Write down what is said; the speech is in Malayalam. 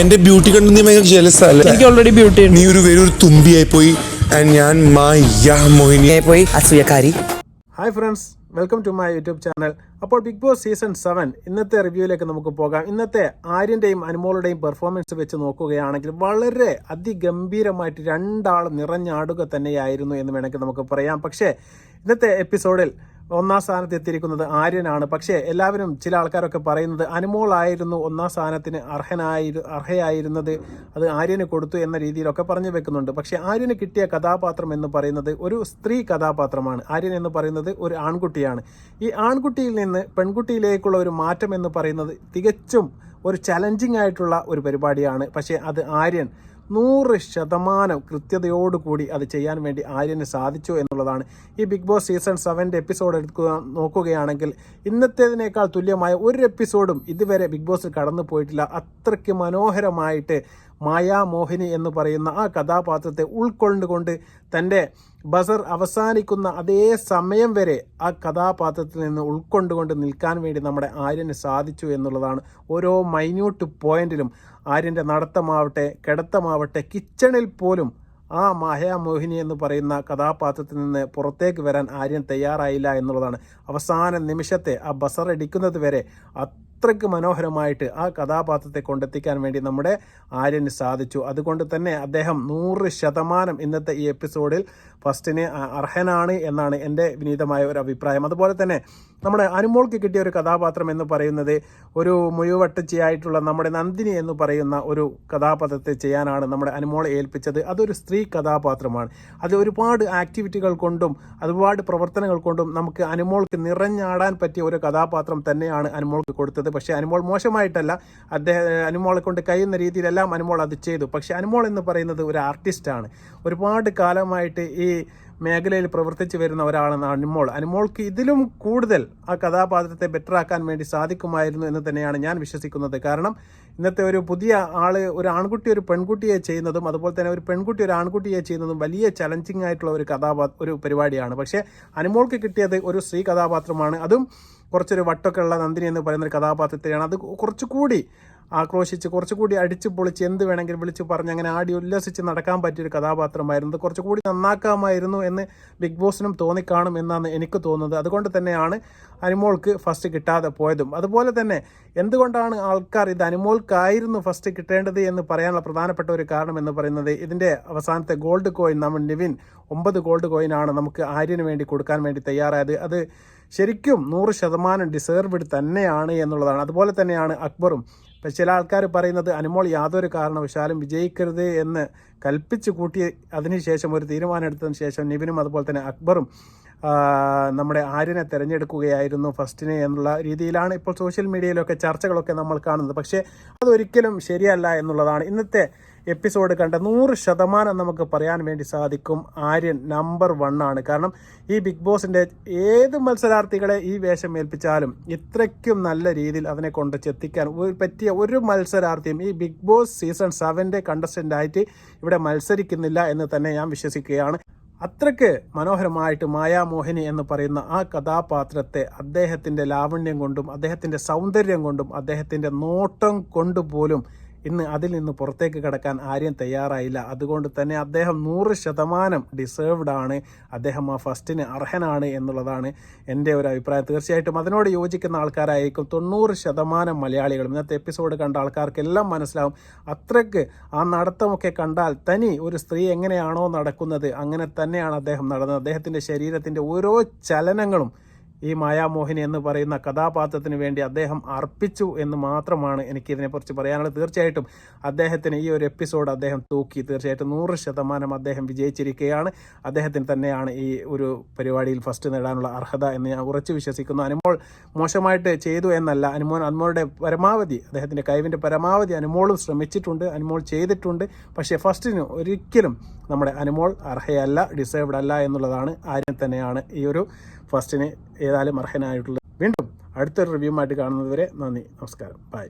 എന്റെ ബ്യൂട്ടി കണ്ടു നീ ഭയങ്കര ജലസ് അല്ലേ? എനിക്ക് ഓൾറെഡി ബ്യൂട്ടി ഉണ്ട്. നീ ഒരു വേറെ ഒരു തുമ്പിയായി പോയി. ആൻഡ് ഞാൻ മായ മോഹിനി. പോയി അസൂയക്കാരി. Hi friends welcome to my YouTube channel അപ്പോൾ ബിഗ് ബോസ് സീസൺ സെവൻ ഇന്നത്തെ റിവ്യൂയിലേക്ക് നമുക്ക് പോകാം. ഇന്നത്തെ ആര്യന്റെയും അനുമോളുടെയും പെർഫോമൻസ് വെച്ച് നോക്കുകയാണെങ്കിൽ വളരെ അതിഗംഭീരമായിട്ട് രണ്ടാൾ നിറഞ്ഞാടുക തന്നെയായിരുന്നു എന്ന് വേണമെങ്കിൽ നമുക്ക് പറയാം. പക്ഷേ ഇന്നത്തെ എപ്പിസോഡിൽ ഒന്നാം സ്ഥാനത്ത് എത്തിയിരിക്കുന്നത് ആര്യനാണ്. പക്ഷേ എല്ലാവരും ചില ആൾക്കാരൊക്കെ പറയുന്നത് അനുമോളായിരുന്നു ഒന്നാം സ്ഥാനത്തിന് അർഹനായി അർഹയായിരുന്നത്. അത് ആര്യന് കൊടുത്തു എന്ന രീതിയിലൊക്കെ പറഞ്ഞു വെക്കുന്നുണ്ട്. പക്ഷേ ആര്യന് കിട്ടിയ കഥാപാത്രം എന്ന് പറയുന്നത് ഒരു സ്ത്രീ കഥാപാത്രമാണ്. ആര്യൻ എന്ന് പറയുന്നത് ഒരു ആൺകുട്ടിയാണ്. ഈ ആൺകുട്ടിയിൽ നിന്ന് പെൺകുട്ടിയിലേക്കുള്ള ഒരു മാറ്റം എന്ന് പറയുന്നത് തികച്ചും ഒരു ചലഞ്ചിങ് ആയിട്ടുള്ള ഒരു പരിപാടിയാണ്. പക്ഷേ അത് ആര്യൻ നൂറ് ശതമാനം കൃത്യതയോടുകൂടി അത് ചെയ്യാൻ വേണ്ടി ആര്യന് സാധിച്ചു എന്നുള്ളതാണ്. ഈ ബിഗ് ബോസ് സീസൺ സെവന്റെ എപ്പിസോഡ് എടുക്കുക നോക്കുകയാണെങ്കിൽ ഇന്നത്തേതിനേക്കാൾ തുല്യമായ ഒരു എപ്പിസോഡും ഇതുവരെ ബിഗ് ബോസിൽ കടന്നു പോയിട്ടില്ല അത്രയ്ക്ക് മനോഹരമായിട്ട് മായാമോഹിനി എന്ന് പറയുന്ന ആ കഥാപാത്രത്തെ ഉൾക്കൊണ്ടുകൊണ്ട് തന്റെ ബസർ അവസാനിക്കുന്ന അതേ സമയം വരെ ആ കഥാപാത്രത്തിൽ നിന്ന് ഉൾക്കൊണ്ടുകൊണ്ട് നിൽക്കാൻ വേണ്ടി നമ്മുടെ ആര്യന് സാധിച്ചു എന്നുള്ളതാണ് ഓരോ മൈന്യൂട്ട് പോയിന്റിലും ആര്യന്റെ നടത്തമാവട്ടെ കിടത്തമാവട്ടെ കിച്ചണിൽ പോലും ആ മായാമോഹിനി എന്ന് പറയുന്ന കഥാപാത്രത്തിൽ നിന്ന് പുറത്തേക്ക് വരാൻ ആര്യൻ തയ്യാറായില്ല എന്നുള്ളതാണ്. അവസാന നിമിഷത്തെ ആ ബസർ അടിക്കുന്നത് വരെ അത്രയ്ക്ക് മനോഹരമായിട്ട് ആ കഥാപാത്രത്തെ കൊണ്ടെത്തിക്കാൻ വേണ്ടി നമ്മുടെ ആര്യന് സാധിച്ചു. അതുകൊണ്ട് തന്നെ അദ്ദേഹം നൂറ് ശതമാനം ഇന്നത്തെ ഈ എപ്പിസോഡിൽ ഫസ്റ്റിന് അർഹനാണ് എന്നാണ് എന്റെ വിനീതമായ ഒരു അഭിപ്രായം. അതുപോലെ തന്നെ നമ്മുടെ അനുമോൾക്ക് കിട്ടിയ ഒരു കഥാപാത്രം എന്ന് പറയുന്നത് ഒരു മുഴുവട്ടച്ചിയായിട്ടുള്ള നമ്മുടെ നന്ദിനി എന്ന് പറയുന്ന ഒരു കഥാപാത്രത്തെ ചെയ്യാനാണ് നമ്മുടെ അനുമോളെ ഏൽപ്പിച്ചത്. അതൊരു സ്ത്രീ കഥാപാത്രമാണ്. അത് ഒരുപാട് ആക്ടിവിറ്റികൾ കൊണ്ടും ഒരുപാട് പ്രവർത്തനങ്ങൾ കൊണ്ടും നമുക്ക് അനുമോൾക്ക് നിറഞ്ഞാടാൻ പറ്റിയ ഒരു കഥാപാത്രം തന്നെയാണ് അനുമോൾക്ക് കൊടുത്തത്. പക്ഷേ അനുമോൾ മോശമായിട്ടല്ല. അദ്ദേഹം അനുമോളെ കൊണ്ട് കഴിയുന്ന രീതിയിലെല്ലാം അനുമോൾ അത് ചെയ്തു. പക്ഷേ അനുമോൾ എന്ന് പറയുന്നത് ഒരു ആർട്ടിസ്റ്റാണ്. ഒരുപാട് കാലമായിട്ട് ഈ മേഖലയിൽ പ്രവർത്തിച്ചു വരുന്ന ഒരാളാണ് അനുമോൾ. അനുമോൾക്ക് ഇതിലും കൂടുതൽ ആ കഥാപാത്രത്തെ ബെറ്റർ ആക്കാൻ വേണ്ടി സാധിക്കുമായിരുന്നു എന്ന് തന്നെയാണ് ഞാൻ വിശ്വസിക്കുന്നത്. കാരണം ഇന്നത്തെ ഒരു പുതിയ ആൾ ഒരു ആൺകുട്ടി ഒരു പെൺകുട്ടിയെ ചെയ്യുന്നതും അതുപോലെ തന്നെ ഒരു പെൺകുട്ടി ഒരു ആൺകുട്ടിയെ ചെയ്യുന്നതും വലിയ ചലഞ്ചിങ് ആയിട്ടുള്ള ഒരു കഥാപാ ഒരു പരിപാടിയാണ്. പക്ഷേ അനുമോൾക്ക് കിട്ടിയത് ഒരു സ്ത്രീ കഥാപാത്രമാണ്. അതും കുറച്ചൊരു വട്ടൊക്കെ ഉള്ള നന്ദിനി എന്ന് പറയുന്ന ഒരു കഥാപാത്രത്തെയാണ്. അത് കുറച്ചുകൂടി ആക്രോശിച്ച് കുറച്ചുകൂടി അടിച്ചു പൊളിച്ച് എന്ത് വേണമെങ്കിലും വിളിച്ച് പറഞ്ഞ് അങ്ങനെ ആടി ഉല്ലസിച്ച് നടക്കാൻ പറ്റിയൊരു കഥാപാത്രമായിരുന്നു. കുറച്ചുകൂടി നന്നാക്കാമായിരുന്നു എന്ന് ബിഗ് ബോസിനും തോന്നിക്കാണും എന്നാണ് എനിക്ക് തോന്നുന്നത്. അതുകൊണ്ട് തന്നെയാണ് അനുമോൾക്ക് ഫസ്റ്റ് കിട്ടാതെ പോയതും. അതുപോലെ തന്നെ എന്തുകൊണ്ടാണ് ആൾക്കാർ ഇത് അനുമോൾക്കായിരുന്നു ഫസ്റ്റ് കിട്ടേണ്ടത് എന്ന് പറയാനുള്ള പ്രധാനപ്പെട്ട ഒരു കാരണം എന്ന് പറയുന്നത് ഇതിന്റെ അവസാനത്തെ ഗോൾഡ് കോയിൻ നമ്മൾ നിവിൻ ഒമ്പത് ഗോൾഡ് കോയിനാണ് നമുക്ക് ആര്യന് വേണ്ടി കൊടുക്കാൻ വേണ്ടി തയ്യാറായത്. അത് ശരിക്കും നൂറ് ശതമാനം ഡിസേർവ്ഡ് തന്നെയാണ് എന്നുള്ളതാണ്. അതുപോലെ തന്നെയാണ് അക്ബറും. ഇപ്പം ചില ആൾക്കാർ പറയുന്നത് അനുമോൾ യാതൊരു കാരണവശാലും വിജയിക്കരുത് എന്ന് കൽപ്പിച്ച് കൂട്ടി അതിനുശേഷം ഒരു തീരുമാനം എടുത്തതിന് ശേഷം നിവിനും അതുപോലെ തന്നെ അക്ബറും നമ്മുടെ ആര്യനെ തിരഞ്ഞെടുക്കുകയായിരുന്നു ഫസ്റ്റിനെ എന്നുള്ള രീതിയിലാണ് ഇപ്പോൾ സോഷ്യൽ മീഡിയയിലൊക്കെ ചർച്ചകളൊക്കെ നമ്മൾ കാണുന്നത്. പക്ഷേ അതൊരിക്കലും ശരിയല്ല എന്നുള്ളതാണ്. ഇന്നത്തെ എപ്പിസോഡ് കണ്ട നൂറ് ശതമാനം നമുക്ക് പറയാൻ വേണ്ടി സാധിക്കും ആര്യൻ നമ്പർ വൺ ആണ്. കാരണം ഈ ബിഗ് ബോസിന്റെ ഏത് മത്സരാർത്ഥികളെ ഈ വേഷം ഏൽപ്പിച്ചാലും ഇത്രയ്ക്കും നല്ല രീതിയിൽ അവനെ കൊണ്ട് ചെത്തിക്കാൻ പറ്റിയ ഒരു മത്സരാർത്ഥിയും ഈ ബിഗ് ബോസ് സീസൺ സെവന്റെ കണ്ടസ്റ്റന്റായിട്ട് ഇവിടെ മത്സരിക്കുന്നില്ല എന്ന് തന്നെ ഞാൻ വിശ്വസിക്കുകയാണ്. അത്രയ്ക്ക് മനോഹരമായിട്ട് മായാമോഹിനി എന്ന് പറയുന്ന ആ കഥാപാത്രത്തെ അദ്ദേഹത്തിന്റെ ലാവണ്യം കൊണ്ടും അദ്ദേഹത്തിന്റെ സൗന്ദര്യം കൊണ്ടും അദ്ദേഹത്തിന്റെ നോട്ടം കൊണ്ടുപോലും ഇന്ന് അതിൽ നിന്ന് പുറത്തേക്ക് കടക്കാൻ ആരും തയ്യാറായില്ല. അതുകൊണ്ട് തന്നെ അദ്ദേഹം നൂറ് ശതമാനം ഡിസേർവ്ഡ് ആണ്. അദ്ദേഹം ആ ഫസ്റ്റിന് അർഹനാണ് എന്നുള്ളതാണ് എന്റെ ഒരു അഭിപ്രായം. തീർച്ചയായിട്ടും അതിനോട് യോജിക്കുന്ന ആൾക്കാരായിരിക്കും തൊണ്ണൂറ് ശതമാനം മലയാളികളും. ഇന്നത്തെ എപ്പിസോഡ് കണ്ട ആൾക്കാർക്കെല്ലാം മനസ്സിലാവും അത്രയ്ക്ക് ആ നടത്തമൊക്കെ കണ്ടാൽ തനി ഒരു സ്ത്രീ എങ്ങനെയാണോ നടക്കുന്നത് അങ്ങനെ തന്നെയാണ് അദ്ദേഹം നടന്നത്. അദ്ദേഹത്തിന്റെ ശരീരത്തിന്റെ ഓരോ ചലനങ്ങളും ഈ മായാമോഹിനി എന്ന് പറയുന്ന കഥാപാത്രത്തിന് വേണ്ടി അദ്ദേഹം അർപ്പിച്ചു എന്ന് മാത്രമാണ് എനിക്ക് ഇതിനെക്കുറിച്ച് പറയാനുള്ളത്. തീർച്ചയായിട്ടും അദ്ദേഹത്തിന് ഈ ഒരു എപ്പിസോഡ് അദ്ദേഹം തൂക്കി തീർച്ചയായിട്ടും നൂറ് ശതമാനം അദ്ദേഹം വിജയിച്ചിരിക്കുകയാണ്. അദ്ദേഹത്തിന് തന്നെയാണ് ഈ ഒരു പരിപാടിയിൽ ഫസ്റ്റ് നേടാനുള്ള അർഹത എന്ന് ഞാൻ ഉറച്ചു വിശ്വസിക്കുന്നു. അനുമോൾ മോശമായിട്ട് ചെയ്തു എന്നല്ല അനുമോൻ അനുമോളുടെ പരമാവധി അദ്ദേഹത്തിന്റെ കഴിവിന്റെ പരമാവധി അനുമോളും ശ്രമിച്ചിട്ടുണ്ട് അനുമോൾ ചെയ്തിട്ടുണ്ട്. പക്ഷേ ഫസ്റ്റിന് ഒരിക്കലും നമ്മുടെ അനുമോൾ അർഹയല്ല ഡിസേർവ്ഡ് അല്ല എന്നുള്ളതാണ് ആര്യം തന്നെയാണ് ഈ ഒരു ഫസ്റ്റിന് ഏതായാലും അർഹനായിട്ടുള്ളത് വീണ്ടും അടുത്തൊരു റിവ്യൂമായിട്ട് കാണുന്നതുവരെ നന്ദി നമസ്കാരം. ബൈ